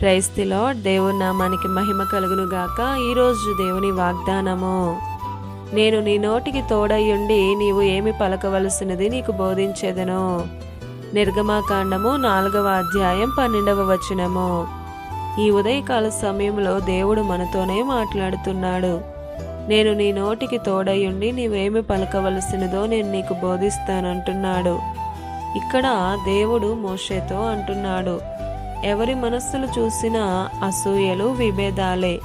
క్రైస్తిలో దేవుని నామానికి మహిమ కలుగును గాక ఈరోజు దేవుని వాగ్దానము నేను నీ నోటికి తోడయ్యుండి నీవు ఏమి పలకవలసినది నీకు బోధించేదను. నిర్గమాకాండము నాలుగవ అధ్యాయం పన్నెండవ వచనము. ఈ ఉదయకాల సమయంలో దేవుడు మనతోనే మాట్లాడుతున్నాడు. నేను నీ నోటికి తోడయ్యుండి నీవేమి పలకవలసినదో నేను నీకు బోధిస్తానంటున్నాడు. ఇక్కడ దేవుడు మోషేతో అంటున్నాడు. ఎవరి మనస్సులు చూసినా అసూయలు విభేదాలే.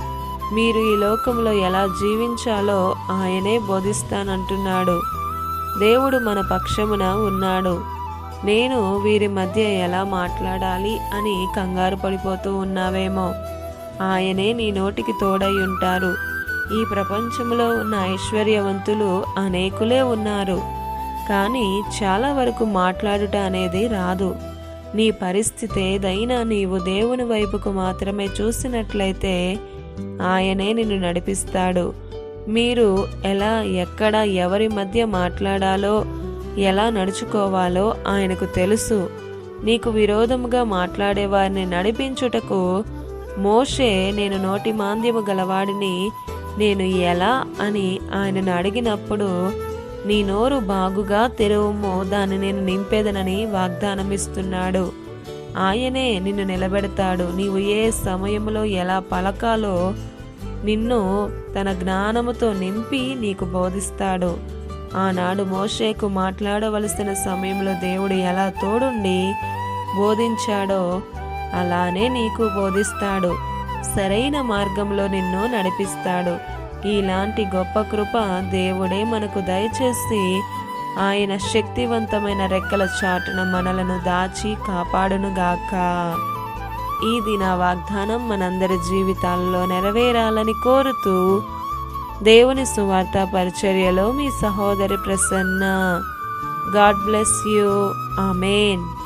మీరు ఈ లోకంలో ఎలా జీవించాలో ఆయనే బోధిస్తానంటున్నాడు. దేవుడు మన పక్షమున ఉన్నాడు. నేను వీరి మధ్య ఎలా మాట్లాడాలి అని కంగారు పడిపోతూ ఉన్నావేమో. ఆయనే నీ నోటికి తోడై ఉంటారు. ఈ ప్రపంచంలో ఉన్న ఐశ్వర్యవంతులు అనేకులే ఉన్నారు. కానీ చాలా వరకు మాట్లాడుట అనేది రాదు. నీ పరిస్థితి ఏదైనా నీవు దేవుని వైపుకు మాత్రమే చూసినట్లయితే ఆయనే నిన్ను నడిపిస్తాడు. మీరు ఎలా ఎక్కడ ఎవరి మధ్య మాట్లాడాలో ఎలా నడుచుకోవాలో ఆయనకు తెలుసు. నీకు విరోధముగా మాట్లాడే వారిని నడిపించుటకు మోషే నేను నోటి మాంద్యము గలవాడిని నేను ఎలా అని ఆయనను అడిగినప్పుడు నీ నోరు బాగుగా తెరవుమో దాన్ని నేను నింపేదనని వాగ్దానం ఇస్తున్నాడు ఆయనే నిన్ను నిలబెడతాడు. నీవు ఏ సమయంలో ఎలా పలకాలో నిన్ను తన జ్ఞానముతో నింపి నీకు బోధిస్తాడు. ఆనాడు మోషేకు మాట్లాడవలసిన సమయంలో దేవుడు ఎలా తోడుండి బోధించాడో అలానే నీకు బోధిస్తాడు. సరైన మార్గంలో నిన్ను నడిపిస్తాడు. ఇలాంటి గొప్ప కృప దేవుడే మనకు దయచేసి ఆయన శక్తివంతమైన రెక్కల చాటున మనలను దాచి కాపాడునుగాక. ఇది నా వాగ్దానం మనందరి జీవితాల్లో నెరవేరాలని కోరుతూ దేవుని సువార్త పరిచర్యలో మీ సహోదరి Prasanna. God bless you. Amen.